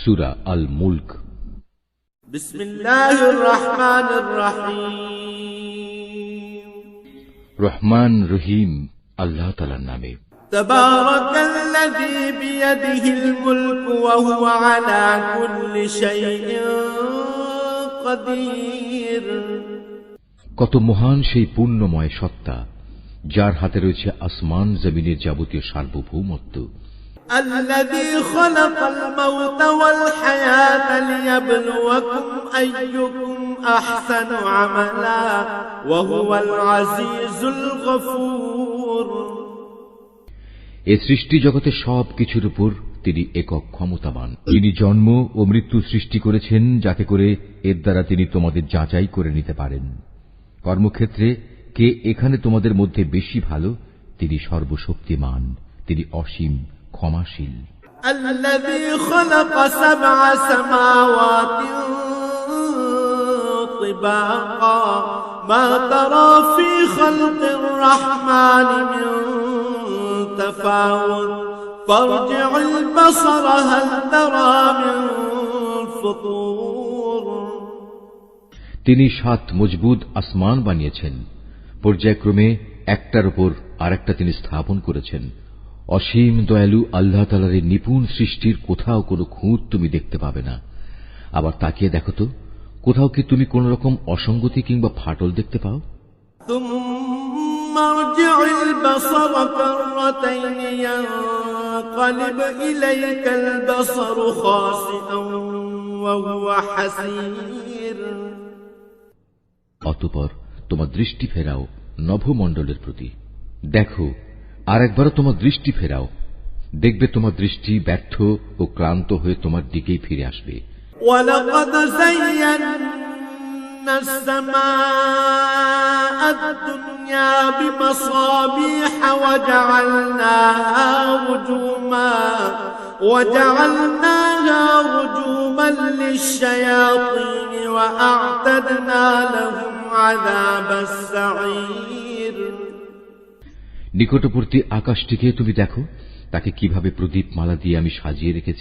সুরা আল মুল্ক بسم الله الرحمن الرحيم রহমান রহিম আল্লাহ তালার নামে تبارك الذي بيده الملك وهو على كل شيء قدير কত মহান সেই পূর্ণময় সত্তা যার হাতে রয়েছে আসমান জমিনের যাবতীয় সার্বভৌমত্ব الذي خلق الموت والحياة ليبلوكم أيكم أحسن عملا وهو العزيز الغفور এ সৃষ্টি জগতের সব কিছুর উপর তিনি একক ক্ষমতাবান তিনি জন্ম ও মৃত্যু সৃষ্টি করেছেন যাতে করে এর দ্বারা তিনি তোমাদের যাচাই করে নিতে পারেন কর্মক্ষেত্রে কে এখানে তোমাদের মধ্যে বেশি ভালো তিনি সর্বশক্তিমান তিনি অসীম ক্ষমাশীল الذي خلق سبع سماوات طباقا ما ترى في خلق الرحمن من تفاوت فارجع البصر هل ترى من فطور তিনি সাত মজবুত আসমান বানিয়েছেন পর্যায়ক্রমে একটার উপর আরেকটা তিনি স্থাপন করেছেন অসীম দয়ালু আল্লাহ তালার নিপুণ সৃষ্টির কোথাও কোনো খুঁত তুমি দেখতে পাবে না। আবার তাকিয়ে দেখো তো কোথাও কি তুমি কোন রকম অসঙ্গতি কিংবা ফাটল দেখতে পাও? অতপর তোমার দৃষ্টি ফেরাও নভমণ্ডলের প্রতি। দেখো আর একবারও তোমার দৃষ্টি ফেরাও দেখবে তোমার দৃষ্টি ব্যর্থ ও ক্লান্ত হয়ে তোমার দিকেই ফিরে আসবে ولقد زينا السماء الدنيا بمصابيح وجعلناها رجوما وجعلناها رجوما للشياطين وأعتدنا لهم عذاب السعير নিকটবর্তী আকাশটিকে তুমি দেখো তাকে কীভাবে প্রদীপ মালা দিয়ে আমি সাজিয়ে রেখেছি।